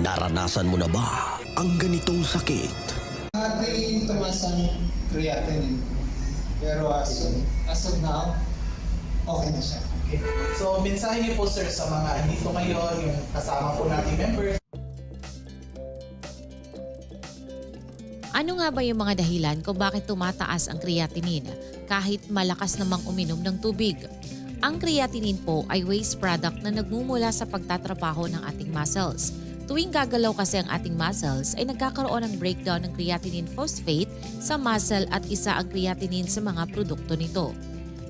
Naranasan mo na ba ang ganitong sakit? Ating tumaas ang creatinine. Pero as of, as of now, okay na siya. Okay. So, mensahe niyo po sir sa mga dito ngayon, yung kasama po nating members, Ano nga ba yung mga dahilan kung bakit tumataas ang creatinine kahit malakas namang uminom ng tubig? Ang creatinine po ay waste product na nagmumula sa pagtatrabaho ng ating muscles. Tuwing gagalaw kasi ang ating muscles ay nagkakaroon ng breakdown ng creatinine phosphate sa muscle at isa ang creatinine sa mga produkto nito.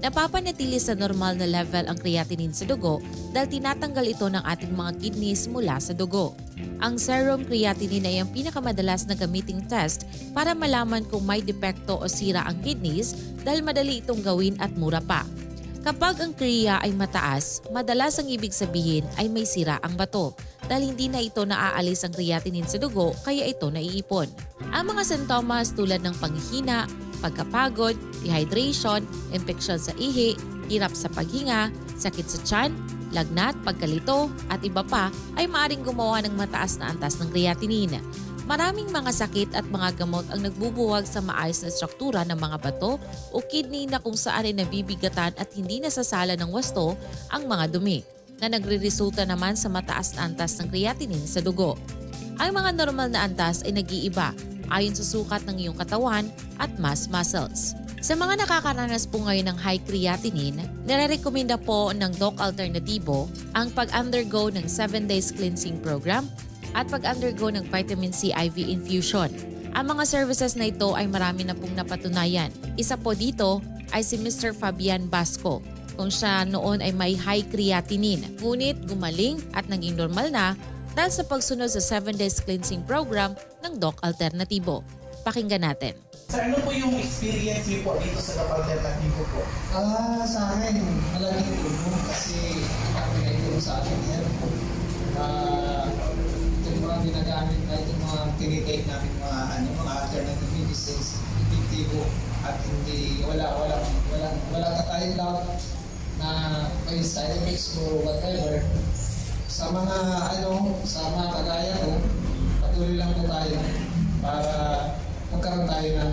Napapanatili sa normal na level ang creatinine sa dugo dahil tinatanggal ito ng ating mga kidneys mula sa dugo. Ang serum creatinine ay ang pinakamadalas na gamiting test para malaman kung may depekto o sira ang kidneys dahil madali itong gawin at mura pa. Kapag ang kriya ay mataas, madalas ang ibig sabihin ay may sira ang bato dahil hindi na ito naaalis ang creatinine sa dugo kaya ito naiipon. Ang mga sintomas tulad ng panghihina, pagkapagod, dehydration, impeksyon sa ihi, hirap sa paghinga, sakit sa tiyan, lagnat, pagkalito at iba pa ay maaring gumawa ng mataas na antas ng creatinine. Maraming mga sakit at mga gamot ang nagbubuwag sa maayos na struktura ng mga bato o kidney na kung saan ay nabibigatan at hindi nasasala ng wasto ang mga dumi na nagre-resulta naman sa mataas na antas ng creatinine sa dugo. Ang mga normal na antas ay nag-iiba ayon sa sukat ng iyong katawan at mass muscles. Sa mga nakakaranas po ngayon ng high creatinine, nire-recommenda po ng Doc Alternativo ang pag-undergo ng 7 days cleansing program at pag-undergo ng vitamin C IV infusion. Ang mga services na ito ay marami na pong napatunayan. Isa po dito ay si Mr. Fabian Basco kung siya noon ay may high creatinine. Ngunit gumaling at naging normal na dahil sa pagsunod sa 7 days cleansing program ng Doc Alternativo. Pakinggan natin. Sir, ano po yung experience niyo po dito sa Top Alternativo po? Ah, sa akin, malaking tulong kasi ang pinagtulong sa akin yan. Ah, itong mga ginagamit na itong mga tinitake namin mga ano, mga alternative medicines, epektibo at hindi wala wala wala wala ka tayong na may side effects o whatever. Sa mga ano, sa mga kagaya ko, patuloy lang po tayo para magkaroon tayo ng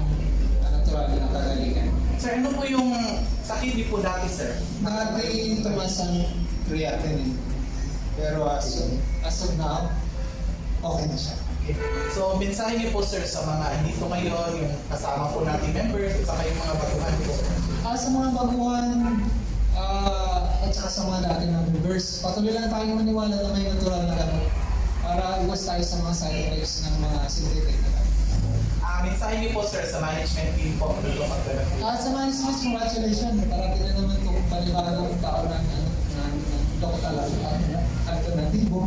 uh, natural na kagalingan. Sir, ano po yung sakit niyo po dati sir? Ating tumaas ang creatinine. Pero as of, as of now, okay na siya. Okay. So, mensahe niyo po sir sa mga dito ngayon, yung kasama po nating members, at saka yung mga baguhan po. Ah, sa mga baguhan, at saka sa mga dating ng reverse, patuloy lang tayong maniwala na may natural na gamot para iwas tayo sa mga side effects ng mga synthetic na gamot. Ah, mensahe niyo po sir sa management team po ng Top Alternativo. At sa mas congratulations, parating na naman itong panibagong taon ng, ng, ng, ng local alternatibo.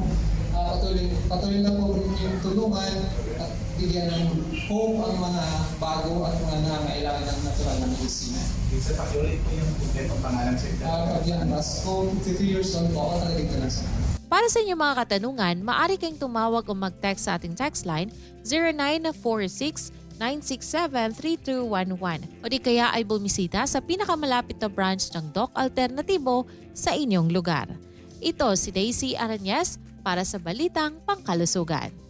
Patuloy, patuloy lang po yung tulungan at bigyan ng hope ang mga bago at mga nangangailangan ng natural na medisina. Sir, pakiulit po yung kumpletong pangalan sir. Uh, Fabian Basco, 53 years old po ako, talagang na sa Para sa inyong mga katanungan, maaari kayong tumawag o mag-text sa ating text line 0946-967-3211 o di kaya ay bumisita sa pinakamalapit na branch ng Doc Alternativo sa inyong lugar. Ito si Daisy Aranyes para sa Balitang Pangkalusugan.